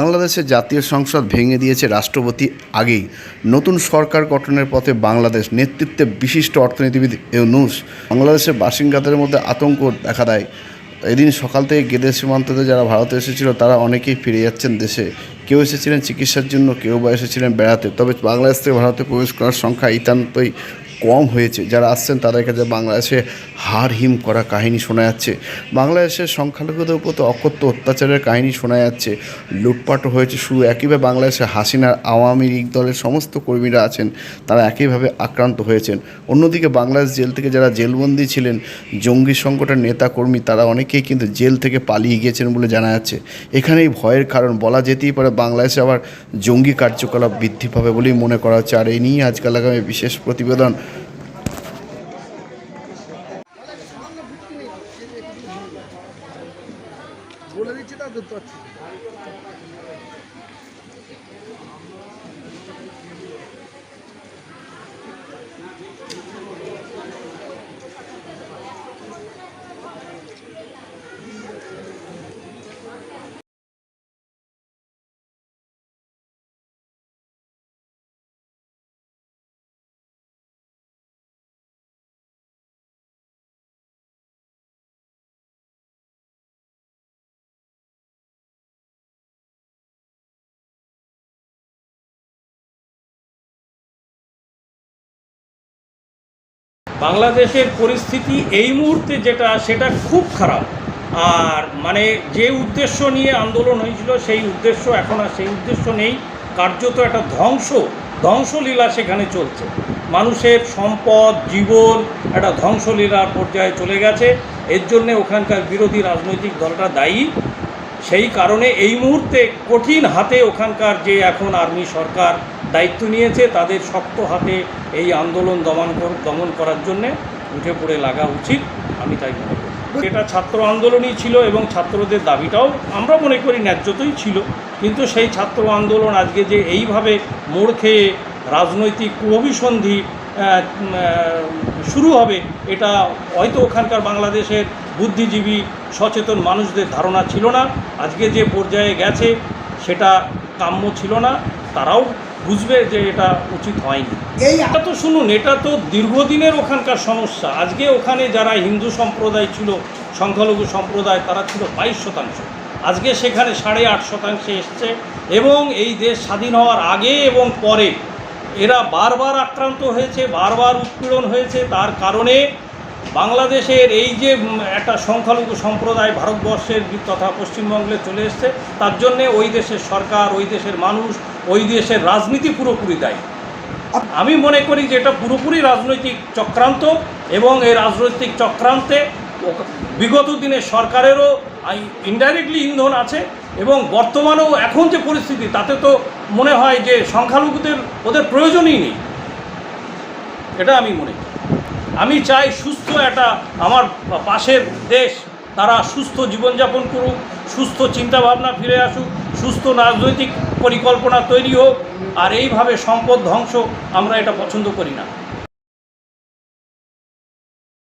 বাংলাদেশের জাতীয় সংসদ ভেঙে দিয়েছে রাষ্ট্রপতি আগেই। নতুন সরকার গঠনের পথে বাংলাদেশ নেতৃত্বে বিশিষ্ট অর্থনীতিবিদ ইউনুস বাংলাদেশের বাসিন্দাদের মধ্যে আতঙ্ক দেখা দেয়। এদিন সকাল থেকে গেদে সীমান্ততে যারা ভারতে এসেছিল, তারা অনেকেই ফিরে যাচ্ছেন দেশে। কেউ এসেছিলেন চিকিৎসার জন্য, কেউ বা এসেছিলেন বেড়াতে। তবে বাংলাদেশ থেকে ভারতে প্রবেশ করার সংখ্যা ইতান্তই কম হয়েছে। যারা আসছেন তাদের কাছে বাংলাদেশে হার হিম করা কাহিনী শোনা যাচ্ছে। বাংলাদেশের সংখ্যালঘুদের উপর তো অকথ্য অত্যাচারের কাহিনী শোনা যাচ্ছে। লুটপাটও হয়েছে শুধু একইভাবে বাংলাদেশে হাসিনার আওয়ামী লীগ দলের সমস্ত কর্মীরা আছেন, তারা একইভাবে আক্রান্ত হয়েছেন। অন্যদিকে বাংলাদেশ জেল থেকে যারা জেলবন্দি ছিলেন, জঙ্গি সংগঠনের নেতা কর্মী তারা অনেকেই কিন্তু জেল থেকে পালিয়ে গিয়েছেন বলে জানা যাচ্ছে। এখানেই ভয়ের কারণ বলা যেতেই পারে বাংলাদেশে আবার জঙ্গি কার্যকলাপ বৃদ্ধি পাবে বলেই মনে করা হচ্ছে। আর এই নিয়ে আজকাল আগামী বিশেষ প্রতিবেদন বলে দিচ্ছি তা দুধ পারছি বাংলাদেশের পরিস্থিতি এই মুহূর্তে যেটা, সেটা খুব খারাপ। আর মানে যে উদ্দেশ্য নিয়ে আন্দোলন হয়েছিল, সেই উদ্দেশ্য এখন আর সেই উদ্দেশ্য নেই। কার্যত একটা ধ্বংস, ধ্বংসলীলা সেখানে চলছে। মানুষের সম্পদ, জীবন একটা ধ্বংসলীলার পর্যায়ে চলে গেছে। এর জন্যে ওখানকার বিরোধী রাজনৈতিক দলটা দায়ী। সেই কারণে এই মুহূর্তে কঠিন হাতে ওখানকার যে এখন আর্মি সরকার দায়িত্ব নিয়েছে তাদের শক্ত হাতে এই আন্দোলন দমন দমন করার জন্যে উঠে পড়ে লাগা উচিত, আমি তাই মনে করি। এটা ছাত্র আন্দোলনই ছিল এবং ছাত্রদের দাবিটাও আমরা মনে করি ন্যায্যতই ছিল, কিন্তু সেই ছাত্র আন্দোলন আজকে যে এইভাবে মোড় খেয়ে রাজনৈতিক কুঅভিসন্ধি শুরু হবে, এটা হয়তো ওখানকার বাংলাদেশের বুদ্ধিজীবী, সচেতন মানুষদের ধারণা ছিল না। আজকে যে পর্যায়ে গেছে, সেটা কাম্য ছিল না, তারাও বুঝবে যে এটা উচিত হয়নি। এই এটা তো শুনুন এটা তো দীর্ঘদিনের ওখানকার সমস্যা। আজকে ওখানে যারা হিন্দু সম্প্রদায় ছিল সংখ্যালঘু সম্প্রদায় তারা ছিল বাইশ শতাংশ। আজকে সেখানে সাড়ে আট শতাংশে এসছে এবং এই দেশ স্বাধীন হওয়ার আগে এবং পরে এরা বারবার আক্রান্ত হয়েছে বারবার উৎপীড়ন হয়েছে। তার কারণে বাংলাদেশের এই যে একটা সংখ্যালঘু সম্প্রদায় ভারতবর্ষের তথা পশ্চিমবঙ্গে চলে এসছে তার জন্যে ওই দেশের সরকার ওই দেশের মানুষ ওই দেশের রাজনীতি পুরোপুরি দায়ী। আমি মনে করি যে এটা পুরোপুরি রাজনৈতিক চক্রান্ত এবং এই রাজনৈতিক চক্রান্তে বিগত দিনে সরকারেরও ইনডাইরেক্টলি ইন্ধন আছে এবং বর্তমানেও এখন যে পরিস্থিতি তাতে তো মনে হয় যে সংখ্যালঘুদের ওদের প্রয়োজনই নেই। এটা আমি মনে করি। আমি চাই সুস্থ একটা আমার পাশের দেশ তারা সুস্থ জীবনযাপন করুক সুস্থ চিন্তাভাবনা ফিরে আসুক সুস্থ রাজনৈতিক পরিকল্পনা তৈরি হোক আর এইভাবে সম্পদ ধ্বংস আমরা এটা পছন্দ করি না।